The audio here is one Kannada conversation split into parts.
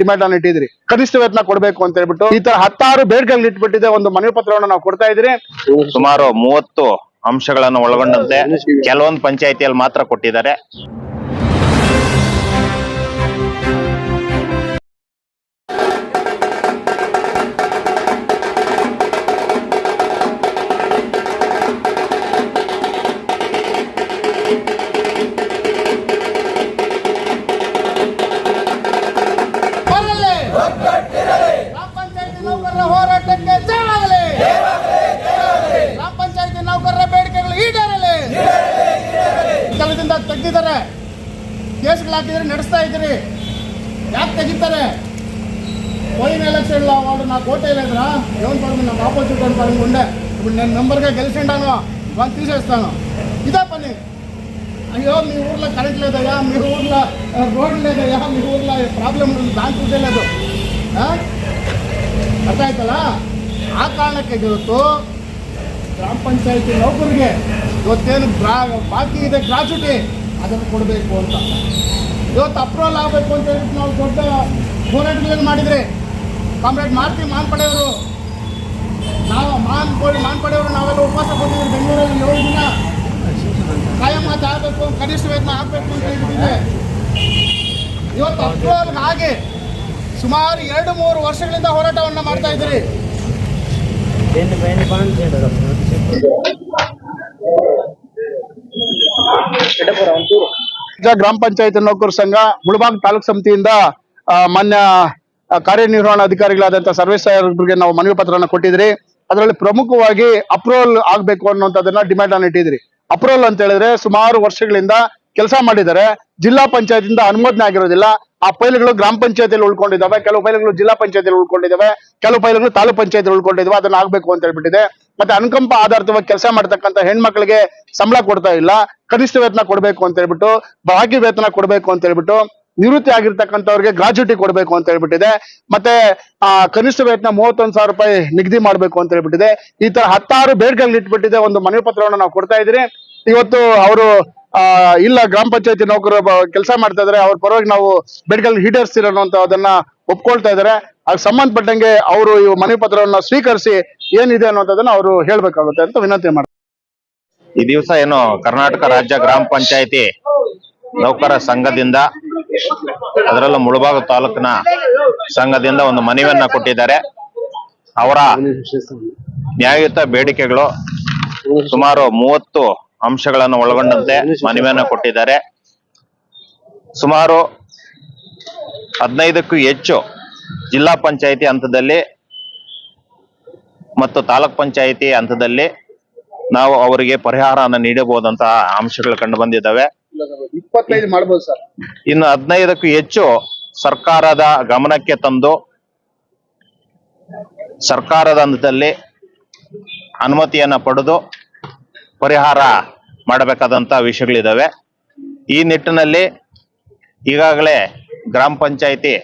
ಡಿಮ್ಯಾಂಡ್ ಅನ್ನು ಇಟ್ಟಿದ್ರಿ ಕನಿಷ್ಠ ವೇತನ ಕೊಡಬೇಕು ಅಂತ ಹೇಳ್ಬಿಟ್ಟು ಈ ತರ ಹತ್ತಾರು ಬೇಡ್ಗಳನ್ನ ಇಟ್ಬಿಟ್ಟಿದೆ ಒಂದು ಮನವಿ ಪತ್ರವನ್ನು ನಾವು ಕೊಡ್ತಾ ಇದ್ರಿ ಸುಮಾರು ಮೂವತ್ತು ಅಂಶಗಳನ್ನು ಒಳಗೊಂಡಂತೆ ಕೆಲವೊಂದು ಪಂಚಾಯಿತಿಯಲ್ಲಿ ಮಾತ್ರ ಕೊಟ್ಟಿದ್ದಾರೆ. ಗ್ರಾಮ ಪಂಚಾಯತಿ ನೌಕರರ ಹೋರಾಟಕ್ಕೆ ಜಯವಾಗಲಿ ಗ್ರಾಮ ಪಂಚಾಯತಿ ನೌಕರರ ಬೇಡಿಕೆಗಳು ಈಡೇರಲಿ ಕೆಲದಿಂದ ತೆಗ್ದಿದ್ದಾರೆ ಕೇಸ್ಗಳು ಹಾಕಿದ್ರೆ ನಡೆಸ್ತಾ ಇದ್ದೀರಿ ಯಾಕೆ ತೆಗಿತಾರೆ పోయిన ఎలక్షన్లో వాడు నా కోట వేయలేదురా ఎవరు పడుతుంది నాకు ఆపోజిట్ వాడు పడుతుంది ఉండే ఇప్పుడు నేను మెంబర్గా గెలిచిండాను వాళ్ళు తీసేస్తాను ఇదే పని అయ్యో మీ ఊర్లో కరెంట్ లేదయ్యా మీ ఊర్లో ఆ, రోడ్డు లేదయ్యా మీ ఊర్లో ప్రాబ్లం ఉంది దాని చూసేలేదు ಆ? ಅರ್ಥ ಆಯ್ತಲ್ಲ ಆ ಕಾರಣಕ್ಕೆ ಇವತ್ತು ಗ್ರಾಮ ಪಂಚಾಯತಿ ನೌಕರಿಗೆ ಇವತ್ತೇನು ಗ್ರಾ ಬಾಕಿ ಇದೆ ಗ್ರಾಚುಟಿ ಅದನ್ನು ಕೊಡಬೇಕು ಅಂತ ಇವತ್ತು ಅಪ್ರೂವಲ್ ಆಗಬೇಕು ಅಂತ ಹೇಳ್ಬಿಟ್ಟು ನಾವು ದೊಡ್ಡ ಹೋರಾಟಗಳನ್ನು ಮಾಡಿದ್ರಿ ಕಾಮ್ರೇಡ್ ಮಾಡ್ತೀವಿ ಮಾನ್ ಪಡೆಯವರು ನಾವು ಮಾನ್ ಕೊಡಿ ಮಾನ್ ಪಡೆಯವರು ನಾವೆಲ್ಲ ಉಪವಾಸ ಕೊಟ್ಟಿದ್ದೀವಿ ಬೆಂಗಳೂರಲ್ಲಿ ಏಳು ದಿನ ಕಾಯಂ ಆಗಬೇಕು, ಕನಿಷ್ಠ ವೇತನ ಆಗಬೇಕು ಅಂತ ಆಗಿ ಸುಮಾರು ಎರಡು ಮೂರು ವರ್ಷಗಳಿಂದ ಹೋರಾಟವನ್ನ ಮಾಡ್ತಾ ಇದ್ರಿ ಗ್ರಾಮ ಪಂಚಾಯತ್ ನೌಕರ ಸಂಘ, ಮುಳಬಾಗ್ ತಾಲೂಕ್ ಸಮಿತಿಯಿಂದ ಮಾನ್ಯ ಕಾರ್ಯನಿರ್ವಹಣಾ ಅಧಿಕಾರಿಗಳಾದಂತಹ ಸರ್ವೇಶ್ ಸಾಹೇಬ್ರಿಗೆ ನಾವು ಮನವಿ ಪತ್ರನ ಕೊಟ್ಟಿದ್ರಿ. ಅದರಲ್ಲಿ ಪ್ರಮುಖವಾಗಿ ಅಪ್ರೂವಲ್ ಆಗ್ಬೇಕು ಅನ್ನುವಂಥದ್ದನ್ನ ಡಿಮ್ಯಾಂಡ್ ಅನ್ನು ಇಟ್ಟಿದ್ರಿ ಅಪ್ರೂವಲ್ ಅಂತ ಹೇಳಿದ್ರೆ ಸುಮಾರು ವರ್ಷಗಳಿಂದ ಕೆಲಸ ಮಾಡಿದ್ದಾರೆ. ಜಿಲ್ಲಾ ಪಂಚಾಯತಿಂದ ಅನುಮೋದನೆ ಆಗಿರೋದಿಲ್ಲ. ಆ ಫೈಲ್ಗಳು ಗ್ರಾಮ ಪಂಚಾಯತಿಯಲ್ಲಿ ಉಳ್ಕೊಂಡಿದ್ದಾವೆ. ಕೆಲವು ಫೈಲ್ಗಳು ಜಿಲ್ಲಾ ಪಂಚಾಯತಿಯಲ್ಲಿ ಉಳ್ಕೊಂಡಿದ್ದಾವೆ. ಕೆಲವು ಫೈಲ್ಗಳು ತಾಲೂಕ್ ಪಂಚಾಯತ್ ಉಳ್ಕೊಂಡಿದ್ದಾವೆ. ಅದನ್ನ ಆಗ್ಬೇಕು ಅಂತ ಹೇಳ್ಬಿಟ್ಟಿದೆ. ಮತ್ತೆ ಅನುಕಂಪ ಆಧಾರಿತವಾಗಿ ಕೆಲಸ ಮಾಡ್ತಕ್ಕಂಥ ಹೆಣ್ಮಕ್ಳಿಗೆ ಸಂಬಳ ಕೊಡ್ತಾ ಇಲ್ಲ. ಕನಿಷ್ಠ ವೇತನ ಕೊಡಬೇಕು ಅಂತ ಹೇಳ್ಬಿಟ್ಟು ಬಾಕಿ ವೇತನ ಕೊಡಬೇಕು ಅಂತ ಹೇಳ್ಬಿಟ್ಟು, ನಿವೃತ್ತಿ ಆಗಿರ್ತಕ್ಕಂಥವ್ರಿಗೆ ಗ್ರಾಜ್ಯುಟಿ ಕೊಡಬೇಕು ಅಂತ ಹೇಳ್ಬಿಟ್ಟಿದೆ. ಮತ್ತೆ, ಆ, ಕನಿಷ್ಠ ವೇತನ ಮೂವತ್ತೊಂದು ಸಾವಿರ ರೂಪಾಯಿ ನಿಗದಿ ಮಾಡಬೇಕು ಅಂತ ಹೇಳ್ಬಿಟ್ಟಿದೆ. ಈ ತರ ಹತ್ತಾರು ಬೇಡಿಕೆಗಳು ಇಟ್ಬಿಟ್ಟಿದೆ ಒಂದು ಮನವಿ ಪತ್ರವನ್ನು ನಾವು ಕೊಡ್ತಾ ಇದ್ರಿ ಇವತ್ತು ಅವರು ಇಲ್ಲ ಗ್ರಾಮ ಪಂಚಾಯತಿ ನೌಕರರು ಕೆಲಸ ಮಾಡ್ತಾ ಇದಾರೆ, ಅವ್ರ ಪರವಾಗಿ ನಾವು ಬೇಡಿಕೆಗಳು ಈಡೇರಿಸ್ತೀರ ಅದನ್ನ ಒಪ್ಕೊಳ್ತಾ ಇದಾರೆ. ಅದಕ್ಕೆ ಸಂಬಂಧಪಟ್ಟಂಗೆ ಅವರು ಈ ಮನವಿ ಪತ್ರವನ್ನ ಸ್ವೀಕರಿಸಿ ಏನಿದೆ ಅನ್ನೋದನ್ನ ಅವರು ಹೇಳ್ಬೇಕಾಗುತ್ತೆ ಅಂತ ವಿನಂತಿ ಮಾಡ್ತಾರೆ ಈ ದಿವಸ ಏನು ಕರ್ನಾಟಕ ರಾಜ್ಯ ಗ್ರಾಮ ಪಂಚಾಯತಿ ನೌಕರ ಸಂಘದಿಂದ, ಅದರಲ್ಲೂ ಮುಳಬಾಗ ತಾಲೂಕಿನ ಸಂಘದಿಂದ ಒಂದು ಮನವಿಯನ್ನ ಕೊಟ್ಟಿದ್ದಾರೆ. ಅವರ ನ್ಯಾಯಯುತ ಬೇಡಿಕೆಗಳು ಸುಮಾರು ಮೂವತ್ತು ಅಂಶಗಳನ್ನು ಒಳಗೊಂಡಂತೆ ಮನವಿಯನ್ನು ಕೊಟ್ಟಿದ್ದಾರೆ. ಸುಮಾರು ಹದಿನೈದಕ್ಕೂ ಹೆಚ್ಚು ಜಿಲ್ಲಾ ಪಂಚಾಯಿತಿ ಹಂತದಲ್ಲಿ ಮತ್ತು ತಾಲೂಕ್ ಪಂಚಾಯಿತಿ ಹಂತದಲ್ಲಿ ನಾವು ಅವರಿಗೆ ಪರಿಹಾರವನ್ನು ನೀಡಬಹುದಂತಹ ಅಂಶಗಳು ಕಂಡು ಬಂದಿದ್ದಾವೆ. ಇನ್ನು ಹದಿನೈದಕ್ಕೂ ಹೆಚ್ಚು ಸರ್ಕಾರದ ಗಮನಕ್ಕೆ ತಂದು ಸರ್ಕಾರದ ಹಂತದಲ್ಲಿ ಅನುಮತಿಯನ್ನ ಪಡೆದು ಪರಿಹಾರ ಮಾಡಬೇಕಾದಂತ ವಿಷಯಗಳಿದಾವೆ. ಈ ನಿಟ್ಟಿನಲ್ಲಿ ಈಗಾಗಲೇ ಗ್ರಾಮ ಪಂಚಾಯಿತಿ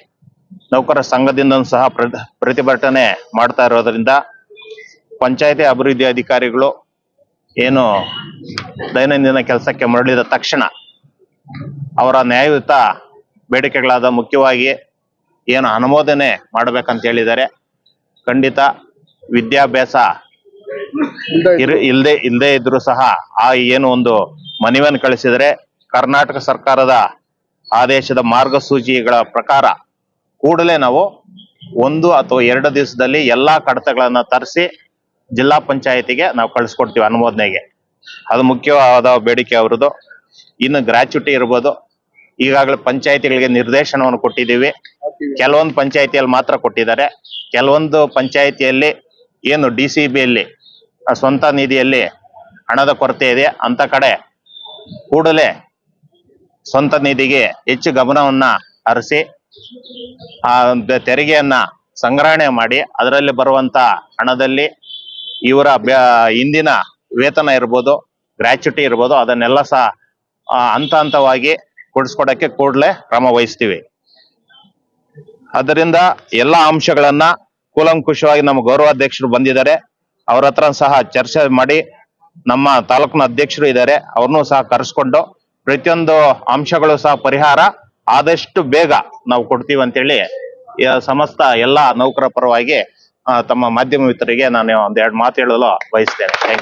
ನೌಕರ ಸಂಘದಿಂದ ಸಹ ಪ್ರ- ಪ್ರತಿಭಟನೆ ಮಾಡ್ತಾ ಇರೋದ್ರಿಂದ ಪಂಚಾಯಿತಿ ಅಭಿವೃದ್ಧಿ ಅಧಿಕಾರಿಗಳು ಏನು ದೈನಂದಿನ ಕೆಲಸಕ್ಕೆ ಮರಳಿದ ತಕ್ಷಣ ಅವರ ನ್ಯಾಯಯುತ ಬೇಡಿಕೆಗಳಾದ ಮುಖ್ಯವಾಗಿ ಏನು ಅನುಮೋದನೆ ಮಾಡಬೇಕಂತ ಹೇಳಿದ್ದಾರೆ. ಖಂಡಿತ ವಿದ್ಯಾಭ್ಯಾಸ ಇಲ್ದೆ ಇಲ್ದೇ ಇದ್ರು ಸಹ ಆ ಏನು ಒಂದು ಮನವಿಯನ್ನು ಕಳಿಸಿದರೆ ಕರ್ನಾಟಕ ಸರ್ಕಾರದ ಆದೇಶದ ಮಾರ್ಗಸೂಚಿಗಳ ಪ್ರಕಾರ ಕೂಡಲೇ ನಾವು ಒಂದು ಅಥವಾ ಎರಡು ದಿವಸದಲ್ಲಿ ಎಲ್ಲಾ ಕಡತಗಳನ್ನ ತರಿಸಿ ಜಿಲ್ಲಾ ಪಂಚಾಯತಿಗೆ ನಾವು ಕಳಿಸ್ಕೊಡ್ತೀವಿ ಅನುಮೋದನೆಗೆ. ಅದು ಮುಖ್ಯವಾದ ಬೇಡಿಕೆ ಅವರದು ಇನ್ನು ಗ್ರಾಚ್ಯುಟಿ ಇರ್ಬೋದು. ಈಗಾಗಲೇ ಪಂಚಾಯತಿಗಳಿಗೆ ನಿರ್ದೇಶನವನ್ನು ಕೊಟ್ಟಿದ್ದೀವಿ. ಕೆಲವೊಂದು ಪಂಚಾಯತಿಯಲ್ಲಿ ಮಾತ್ರ ಕೊಟ್ಟಿದ್ದಾರೆ. ಕೆಲವೊಂದು ಪಂಚಾಯತಿಯಲ್ಲಿ ಏನು ಡಿ ಸಿ ಬಿಯಲ್ಲಿ ಸ್ವಂತ ನಿಧಿಯಲ್ಲಿ ಹಣದ ಕೊರತೆ ಇದೆ ಅಂತ ಕಡೆ ಕೂಡಲೇ ಸ್ವಂತ ನಿಧಿಗೆ ಹೆಚ್ಚು ಗಮನವನ್ನ ಹರಿಸಿ, ಆ ತೆರಿಗೆಯನ್ನ ಸಂಗ್ರಹಣೆ ಮಾಡಿ, ಅದರಲ್ಲಿ ಬರುವಂತ ಹಣದಲ್ಲಿ ಇವರ ಹಿಂದಿನ ವೇತನ ಇರ್ಬೋದು ಗ್ರಾಚ್ಯುಟಿ ಇರ್ಬೋದು, ಅದನ್ನೆಲ್ಲ ಸಹ ಹಂತ ಹಂತವಾಗಿ ಕೊಡಿಸ್ಕೊಡಕ್ಕೆ ಕೂಡಲೇ ಕ್ರಮ ವಹಿಸ್ತೀವಿ. ಅದರಿಂದ ಎಲ್ಲಾ ಅಂಶಗಳನ್ನ ಕೂಲಂಕುಷವಾಗಿ ನಮ್ಮ ಗೌರವಾಧ್ಯಕ್ಷರು ಬಂದಿದ್ದಾರೆ. ಅವ್ರ ಹತ್ರ ಸಹ ಚರ್ಚೆ ಮಾಡಿ ನಮ್ಮ ತಾಲೂಕಿನ ಅಧ್ಯಕ್ಷರು ಇದ್ದಾರೆ, ಅವ್ರನ್ನೂ ಸಹ ಕರೆಸ್ಕೊಂಡು ಪ್ರತಿಯೊಂದು ಅಂಶಗಳು ಸಹ ಪರಿಹಾರ, ಆದಷ್ಟು ಬೇಗ ನಾವು ಕೊಡ್ತೀವಿ ಅಂತೇಳಿ ಸಮಸ್ತ ಎಲ್ಲಾ ನೌಕರ ಪರವಾಗಿ ತಮ್ಮ ಮಾಧ್ಯಮ ಮಿತ್ರರಿಗೆ ನಾನು ಒಂದೆರಡು ಮಾತು ಹೇಳಲು ಬಯಸ್ತೇನೆ. Thank you